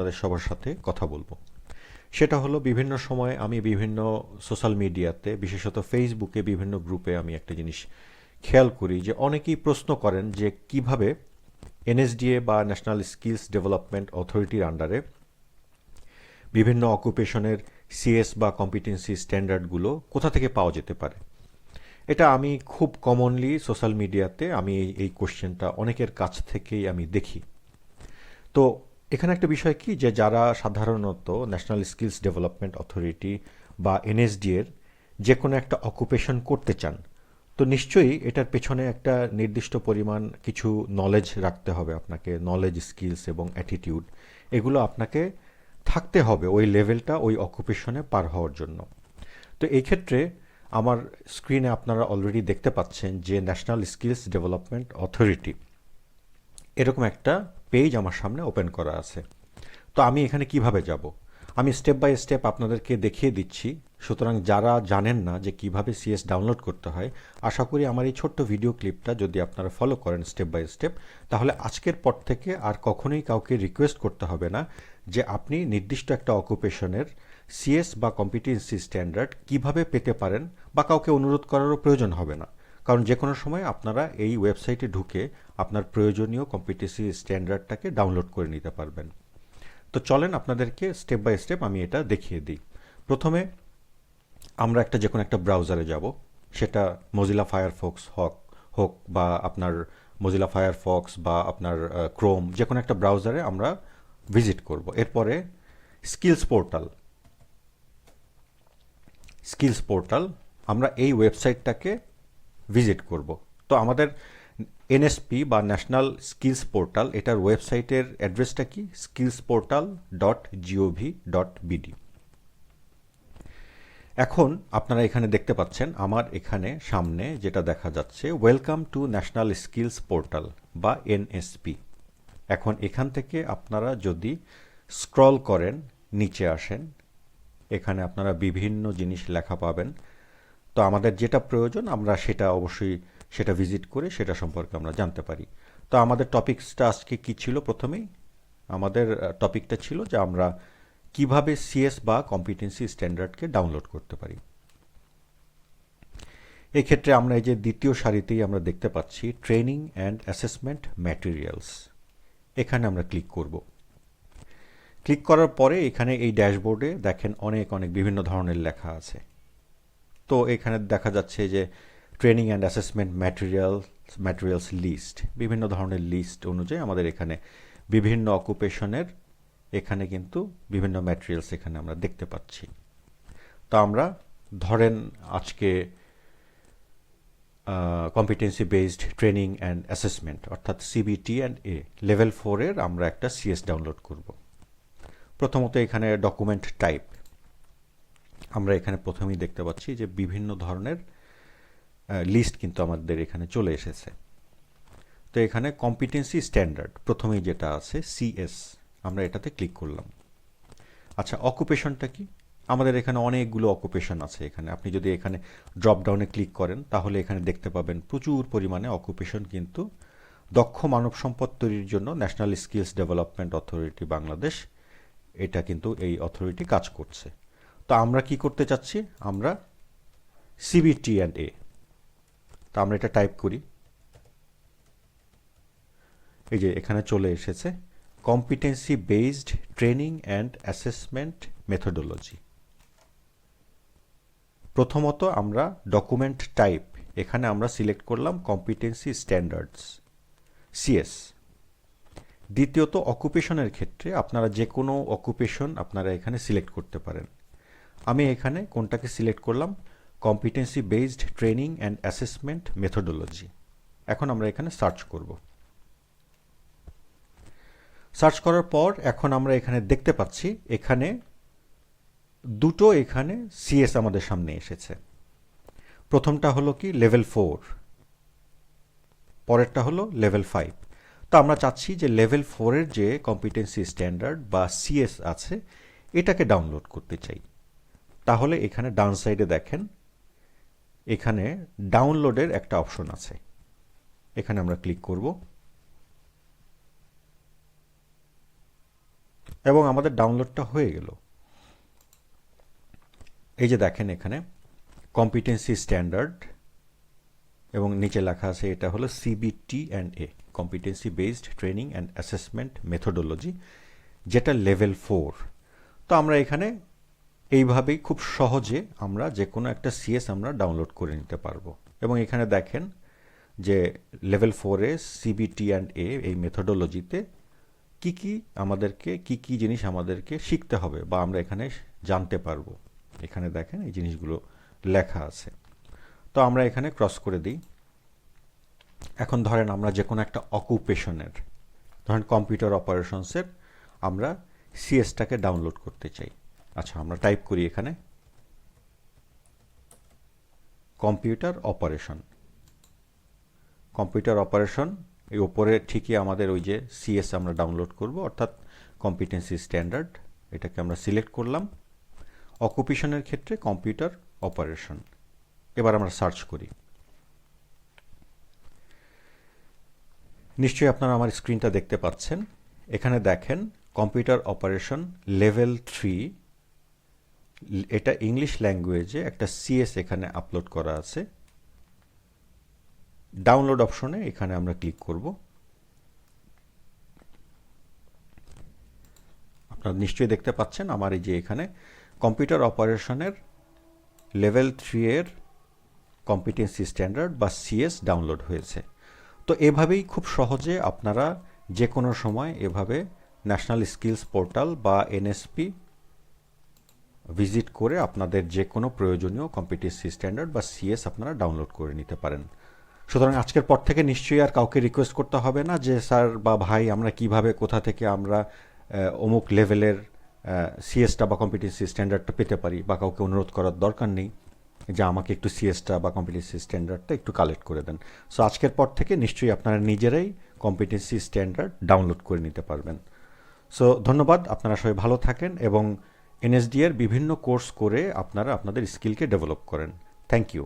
তাদের সবার সাথে কথা বলব। সেটা হলো বিভিন্ন সময় আমি বিভিন্ন সোশ্যাল মিডিয়াতে বিশেষত ফেসবুকে বিভিন্ন গ্রুপে আমি একটা জিনিস খেয়াল করি যে অনেকেই প্রশ্ন করেন যে কীভাবে এনএসডিএ বা ন্যাশনাল স্কিলস ডেভেলপমেন্ট অথরিটির আন্ডারে বিভিন্ন অকুপেশনের সিএস বা কম্পিটেন্সি স্ট্যান্ডার্ডগুলো কোথা থেকে পাওয়া যেতে পারে। এটা আমি খুব কমনলি সোশ্যাল মিডিয়াতে আমি এই কোশ্চেনটা অনেকের কাছ থেকেই আমি দেখি। তো এখানে একটা বিষয় কি যে যারা সাধারণত ন্যাশনাল স্কিলস ডেভেলপমেন্ট অথরিটি বা এনএসডি এর যে কোনো একটা অকুপেশন করতে চান, তো নিশ্চয়ই এটার পেছনে একটা নির্দিষ্ট পরিমাণ কিছু নলেজ রাখতে হবে আপনাকে নলেজ স্কিলস এবং অ্যাটিটিউড এগুলো আপনাকে থাকতে হবে ওই লেভেলটা ওই অকুপেশনে পার হওয়ার জন্য। তো এই ক্ষেত্রে আমার স্ক্রিনে আপনারা অলরেডি দেখতে পাচ্ছেন যে ন্যাশনাল স্কিলস ডেভেলপমেন্ট অথরিটি এরকম একটা পেজ আমার সামনে ওপেন করা আছে। তো আমি এখানে কীভাবে যাব? আমি স্টেপ বাই স্টেপ আপনাদেরকে দেখিয়ে দিচ্ছি। সুতরাং যারা জানেন না যে কীভাবে সিএস ডাউনলোড করতে হয়, আশা করি আমার এই ছোট্ট ভিডিও ক্লিপটা যদি আপনারা ফলো করেন স্টেপ বাই স্টেপ তাহলে আজকের পর থেকে আর কখনোই কাউকে রিকোয়েস্ট করতে হবে না যে আপনি নির্দিষ্ট একটা অকুপেশনের সিএস বা কম্পিটেন্সি স্ট্যান্ডার্ড কীভাবে পেতে পারেন বা কাউকে অনুরোধ করারও প্রয়োজন হবে না। কারণ যে কোনো সময় আপনারা এই ওয়েবসাইটে ঢুকে আপনার প্রয়োজনীয় কম্পিটেন্সি স্ট্যান্ডার্ডটাকে ডাউনলোড করে নিতে পারবেন। তো চলেন আপনাদেরকে স্টেপ বাই স্টেপ আমি এটা দেখিয়ে দিই। প্রথমে আমরা একটা যে কোনো একটা ব্রাউজারে যাব। সেটা মজিলা ফায়ারফক্স হক, হোক বা আপনার মজিলা ফায়ারফক্স বা আপনার ক্রোম যে কোনো একটা ব্রাউজারে আমরা ভিজিট করব। এরপরে স্কিলস পোর্টাল স্কিলস পোর্টাল আমরা এই ওয়েবসাইটটাকে ভিজিট করব। তো আমাদের এনএসপি বা ন্যাশনাল স্কিলস পোর্টাল এটার ওয়েবসাইটের অ্যাড্রেসটা কি? Skills portal dot GOV dot BD এখন আপনারা এখানে দেখতে পাচ্ছেন আমার এখানে সামনে যেটা দেখা যাচ্ছে welcome to national skills portal বা এনএসপি এখন এখান থেকে আপনারা যদি স্ক্রল করেন, নিচে আসেন, এখানে আপনারা বিভিন্ন জিনিস লেখা পাবেন। তো আমাদের যেটা প্রয়োজন, আমরা সেটা অবশ্যই সেটা ভিজিট করে সেটা সম্পর্কে আমরা জানতে পারি। তো আমাদের টপিকসটা আজকে কী ছিল প্রথমেই? আমাদের টপিকটা ছিল যে আমরা কীভাবে সিএস বা কম্পিটেন্সি স্ট্যান্ডার্ডকে ডাউনলোড করতে পারি। এই ক্ষেত্রে আমরা এই যে দ্বিতীয় সারিতেই আমরা দেখতে পাচ্ছি ট্রেনিং অ্যান্ড অ্যাসেসমেন্ট ম্যাটেরিয়ালস এখানে আমরা ক্লিক করব। ক্লিক করার পরে এখানে এই ড্যাশবোর্ডে দেখেন অনেক অনেক বিভিন্ন ধরনের লেখা আছে। তো এখানে দেখা যাচ্ছে যে training and assessment material materials list বিভিন্ন ধরনের লিস্ট অনুযায়ী আমাদের এখানে বিভিন্ন অকুপেশনের এখানে কিন্তু বিভিন্ন ম্যাটেরিয়ালস এখানে আমরা দেখতে পাচ্ছি। তো আমরা ধরেন আজকে competency based training and assessment অর্থাৎ সিবিটি অ্যান্ড এ লেভেল ফোরের আমরা একটা সিএস ডাউনলোড করব। প্রথমত এখানে ডকুমেন্ট টাইপ আমরা এখানে প্রথমেই দেখতে পাচ্ছি যে বিভিন্ন ধরনের লিস্ট কিন্তু আমাদের এখানে চলে এসেছে। তো এখানে কম্পিটেন্সি স্ট্যান্ডার্ড প্রথমেই যেটা আছে সিএস আমরা এটাতে ক্লিক করলাম। আচ্ছা অকুপেশনটা কি? আমাদের এখানে অনেকগুলো অকুপেশন আছে এখানে। আপনি যদি এখানে ড্রপ ডাউনে ক্লিক করেন, তাহলে এখানে দেখতে পাবেন প্রচুর পরিমাণে অকুপেশন কিন্তু দক্ষ মানব সম্পদ তৈরির জন্য national skills development authority Bangladesh এটা কিন্তু এই অথরিটি কাজ করছে। তো আমরা কি করতে চাচ্ছি? আমরা সিবিটি অ্যান্ড এ তা আমরা এটা টাইপ করি। এই যে এখানে চলে এসেছে competency based training and assessment methodology প্রথমত আমরা ডকুমেন্ট টাইপ এখানে আমরা সিলেক্ট করলাম কম্পিটেন্সি স্ট্যান্ডার্ডস সিএস দ্বিতীয়ত অকুপেশনের ক্ষেত্রে আপনারা যে কোনো অকুপেশন আপনারা এখানে সিলেক্ট করতে পারেন। আমি এখানে কোনটাকে সিলেক্ট করলাম? Competency based training and assessment methodology এখন আমরা এখানে সার্চ করব। সার্চ করার পর এখন আমরা এখানে দেখতে পাচ্ছি, এখানে দুটো এখানে সিএস আমাদের সামনে এসেছে। প্রথমটা হলো কি? লেভেল ফোর পরেরটা হলো লেভেল ফাইভ তো আমরা চাচ্ছি যে লেভেল ফোরের যে কম্পিটেন্সি স্ট্যান্ডার্ড বা সিএস আছে, এটাকে ডাউনলোড করতে চাই। তাহলে এখানে ডান সাইডে দেখেন, এখানে ডাউনলোডের একটা অপশন আছে। এখানে আমরা ক্লিক করব। এবং আমাদের ডাউনলোডটা হয়ে গেল। এই যে দেখেন এখানে কম্পিটেন্সি স্ট্যান্ডার্ড এবং নিচে লেখা আছে এটা হলো CBT and A competency based training and assessment methodology যেটা লেভেল ফোর তো আমরা এখানে এইভাবেই খুব সহজে আমরা যে কোনো একটা সিএস আমরা ডাউনলোড করে নিতে পারব। এবং এখানে দেখেন যে লেভেল ফোরে সিবিটি অ্যান্ড এ এই মেথোডোলজিতে কি কি আমাদেরকে, কি কি জিনিস আমাদেরকে শিখতে হবে বা আমরা এখানে জানতে পারব। এখানে দেখেন এই জিনিসগুলো লেখা আছে। তো আমরা এখানে ক্রস করে দিই। এখন ধরেন আমরা যে কোনো একটা অকুপেশনের ধরেন কম্পিউটার অপারেশনসের আমরা সিএসটাকে ডাউনলোড করতে চাই। আচ্ছা আমরা টাইপ করি এখানে। কম্পিউটার অপারেশন কম্পিউটার অপারেশন এই ওপরে ঠিকই আমাদের ওই যে সিএস আমরা ডাউনলোড করব, অর্থাৎ কম্পিটেন্সি স্ট্যান্ডার্ড এটাকে আমরা সিলেক্ট করলাম। অকুপেশনের ক্ষেত্রে কম্পিউটার অপারেশন এবার আমরা সার্চ করি। নিশ্চয়ই আপনারা আমার স্ক্রিনটা দেখতে পাচ্ছেন। এখানে দেখেন কম্পিউটার অপারেশন লেভেল থ্রি এটা ইংলিশ ল্যাঙ্গুয়েজে একটা সিএস এখানে আপলোড করা আছে। ডাউনলোড অপশনে এখানে আমরা ক্লিক করব। আপনারা নিশ্চয়ই দেখতে পাচ্ছেন আমার এই যে এখানে কম্পিউটার অপারেশনের লেভেল থ্রি এর কম্পিটেন্সি স্ট্যান্ডার্ড বা সিএস ডাউনলোড হয়েছে। তো এভাবেই খুব সহজে আপনারা যে কোনো সময় এভাবে ন্যাশনাল স্কিলস পোর্টাল বা এনএসপি ভিজিট করে আপনাদের যে কোনো প্রয়োজনীয় কম্পিটেন্সি স্ট্যান্ডার্ড বা সিএস আপনারা ডাউনলোড করে নিতে পারেন। সুতরাং আজকের পর থেকে নিশ্চয়ই আর কাউকে রিকোয়েস্ট করতে হবে না যে, স্যার বা ভাই, আমরা কীভাবে, কোথা থেকে আমরা অমুক লেভেলের সিএসটা বা কম্পিটেন্সি স্ট্যান্ডার্ডটা পেতে পারি? বা কাউকে অনুরোধ করার দরকার নেই যে, আমাকে একটু সিএসটা বা কম্পিটেন্সি স্ট্যান্ডার্ডটা একটু কালেক্ট করে দেন। সো আজকের পর থেকে নিশ্চয়ই আপনারা নিজেরাই কম্পিটেন্সি স্ট্যান্ডার্ড ডাউনলোড করে নিতে পারবেন। সো ধন্যবাদ। আপনারা সবাই ভালো থাকেন এবং এনএসডি এর বিভিন্ন কোর্স করে আপনারা আপনাদের স্কিলকে ডেভেলপ করেন। Thank you.